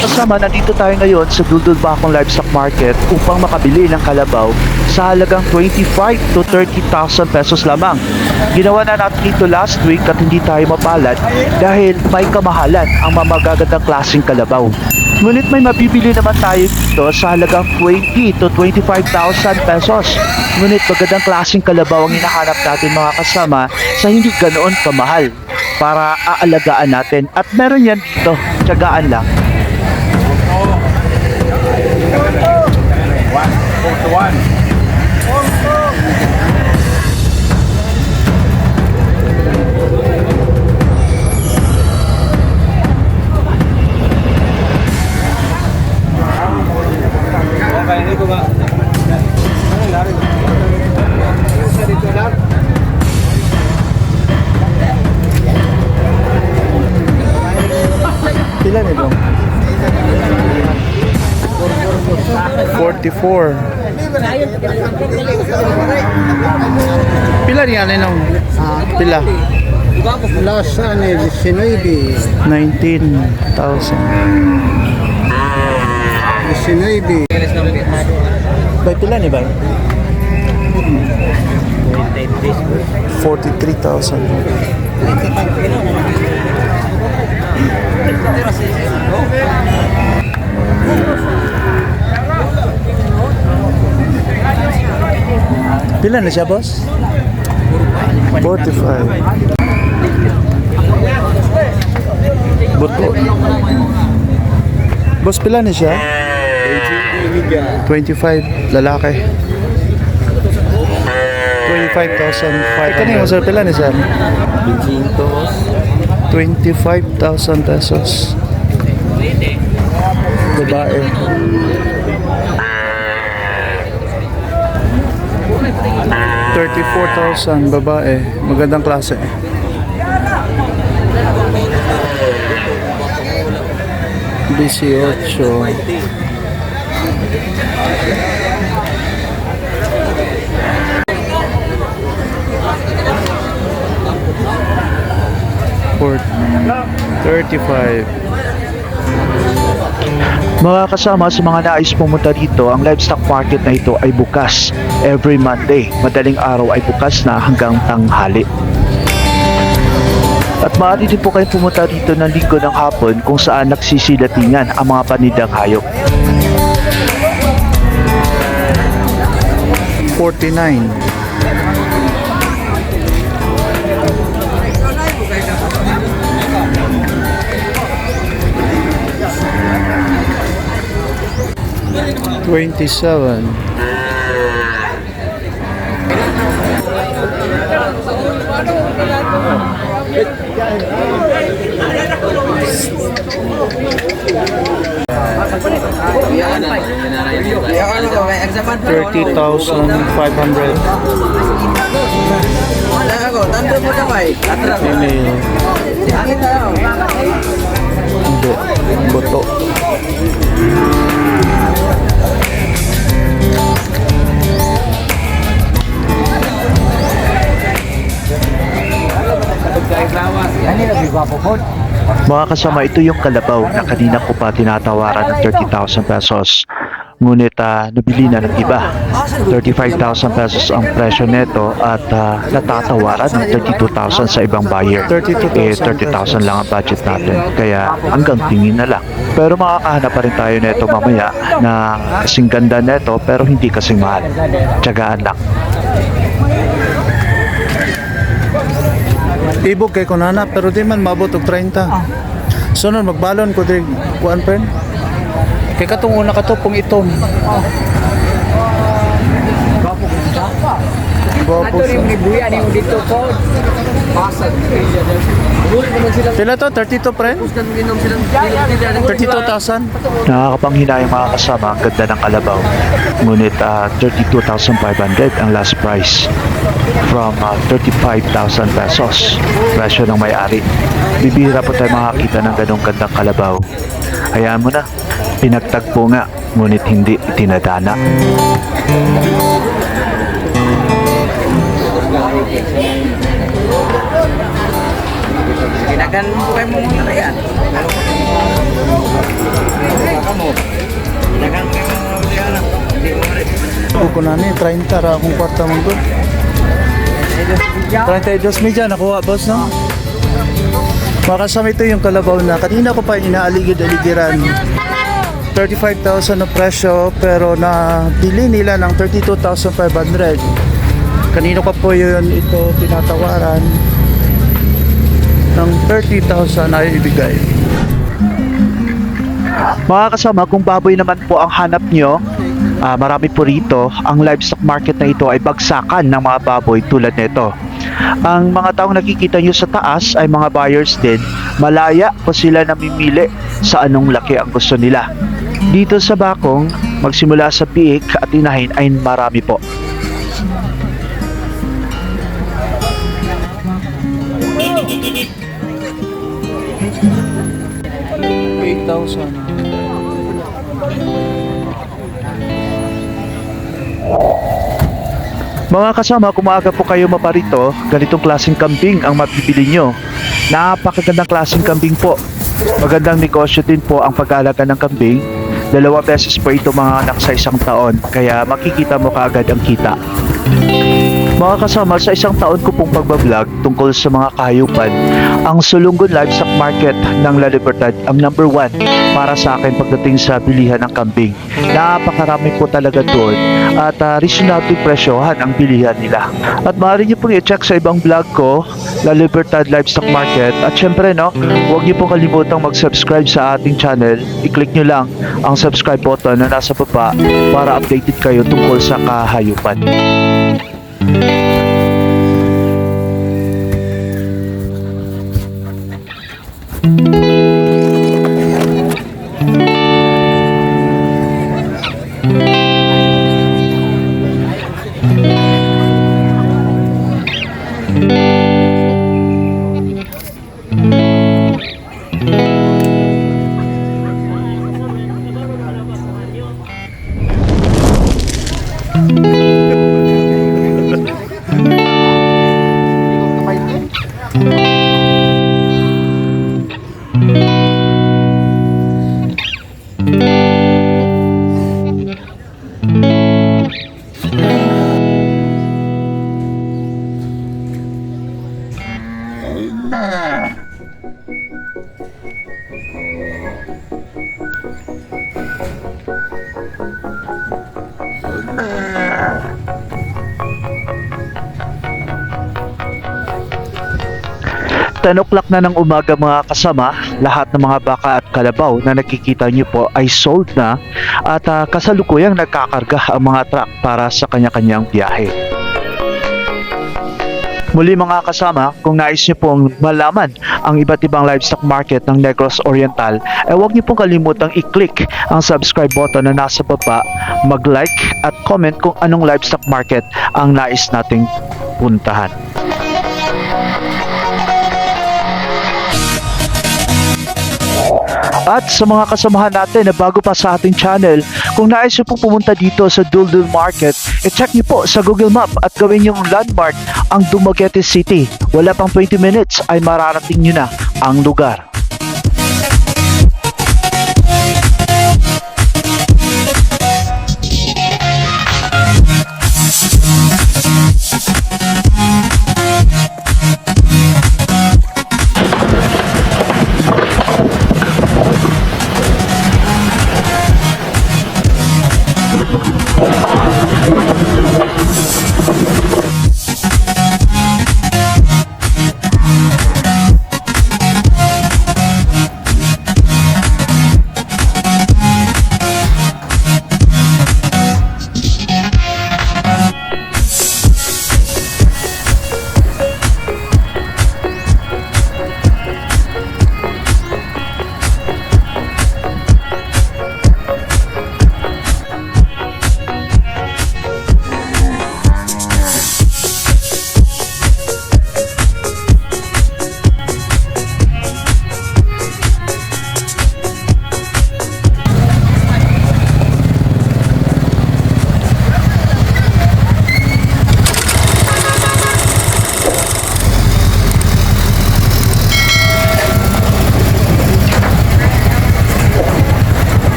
kasama, nandito tayo ngayon sa Dudul Bakong Livestock Market upang makabili ng kalabaw sa halagang 25 to 30,000 pesos lamang. Ginawa na natin ito last week at hindi tayo mapalad dahil may kamahalan ang mga magagandang klaseng kalabaw. Ngunit may mabibili naman tayo dito sa halagang 20 to 25,000 pesos. Ngunit magandang klaseng kalabaw ang hinahanap natin mga kasama sa hindi ganoon kamahal para aalagaan natin. At meron yan dito, tiyagaan lang. Pila nito? 44. Pila niya nung? Pila? Las ano, 19. 19,000. 19. Bay, pila ni ba? 43,000. Pila na siya, boss? 45. Buto. Boss, pila na siya? 25, lalaki. 25,500. Kanina mo, sir, pila na siya? 25,000 pesos. Babae. Thirty-four thousand babae. Magandang klase. Dieciocho. For 35. Mga kasama sa mga nais pumunta dito, ang livestock market na ito ay bukas every Monday. Madaling araw ay bukas na hanggang tanghali. At maaari din po kayo pumunta dito ng linggo ng hapon kung saan nagsisilatingan ang mga panidang hayop. 49. Twenty-seven. Thirty thousand five hundred. Female. Hindi. Buto. Mga kasama, ito yung kalabaw na kanina ko pa tinatawaran ng 30,000 pesos. Ngunit ah, nabili na ng iba. 35,000 pesos ang presyo neto at ah, natatawaran ng 32,000 sa ibang buyer. 32,000 eh, 30,000 lang ang budget natin. Kaya hanggang tingin na lang. Pero makakahanap pa rin tayo neto mamaya na kasing ganda neto pero hindi kasing mahal. Tiyagaan lang. Ibog kay kunana pero di man mabot og 30. Sunod magbalon ko dig kuan pen. Kay katong una ka to pong itom. Gwapo Ato ni Buya ni dito naman silang Pila to 32 pre? kusgan ginom silang ginom 32,000. Nakakapanghinayang mga kasama ang ganda ng kalabaw. Ngunit ah, 32,500 ang last price from ah, 35,000 pesos. Presyo ng may-ari. Bibihira po tayo makakita ng ganong gandang kalabaw. Hayaan mo na. Pinagtagpo nga, ngunit hindi itinadana. Ginagan mo kayo mo muna yan. Ginagan mo kayo mo yan. Kukunani, 30 ra akong kwarta mo to. 32 media nakuha boss no? Makasama ito yung kalabaw na kanina ko pa inaaligid-aligiran. 35,000 na presyo pero na bili nila ng 32,500 kanino ka po yun ito tinatawaran ng 30,000 ay ibigay Mga kasama, kung baboy naman po ang hanap nyo, ah, marami po rito. Ang livestock market na ito ay bagsakan ng mga baboy tulad nito. Ang mga taong nakikita nyo sa taas ay mga buyers din. Malaya po sila namimili sa anong laki ang gusto nila. Dito sa Bakong, magsimula sa piik at inahin ay marami po. Eight thousand. Mga kasama, kung maaga po kayo maparito, ganitong klaseng kambing ang mabibili nyo. Napakagandang klaseng kambing po. Magandang negosyo din po ang pag-aalaga ng kambing. Dalawa beses po ito mga anak sa isang taon, kaya makikita mo kaagad ang kita. Mga kasama, sa isang taon ko pong pagbablog tungkol sa mga kahayupan, ang Sulungon Livestock Market ng La Libertad ang number one para sa akin pagdating sa bilihan ng kambing. Napakarami po talaga doon at uh, reasonable presyohan ang bilihan nila. At maaari niyo pong i-check sa ibang vlog ko, La Libertad Livestock Market. At syempre no, huwag niyo pong kalimutang mag-subscribe sa ating channel. I-click niyo lang ang subscribe button na nasa baba para updated kayo tungkol sa kahayupan. Tanoklak na ng umaga mga kasama, lahat ng mga baka at kalabaw na nakikita niyo po ay sold na at ah, kasalukuyang nagkakarga ang mga truck para sa kanya-kanyang biyahe. Muli mga kasama, kung nais niyo pong malaman ang iba't ibang livestock market ng Negros Oriental, eh huwag niyo pong kalimutang i-click ang subscribe button na nasa baba, mag-like at comment kung anong livestock market ang nais nating puntahan. At sa mga kasamahan natin na bago pa sa ating channel, kung nais niyo pong pumunta dito sa Duldul Market, i-check niyo po sa Google Map at gawin yung landmark ang Dumaguete City. Wala pang 20 minutes ay mararating niyo na ang lugar.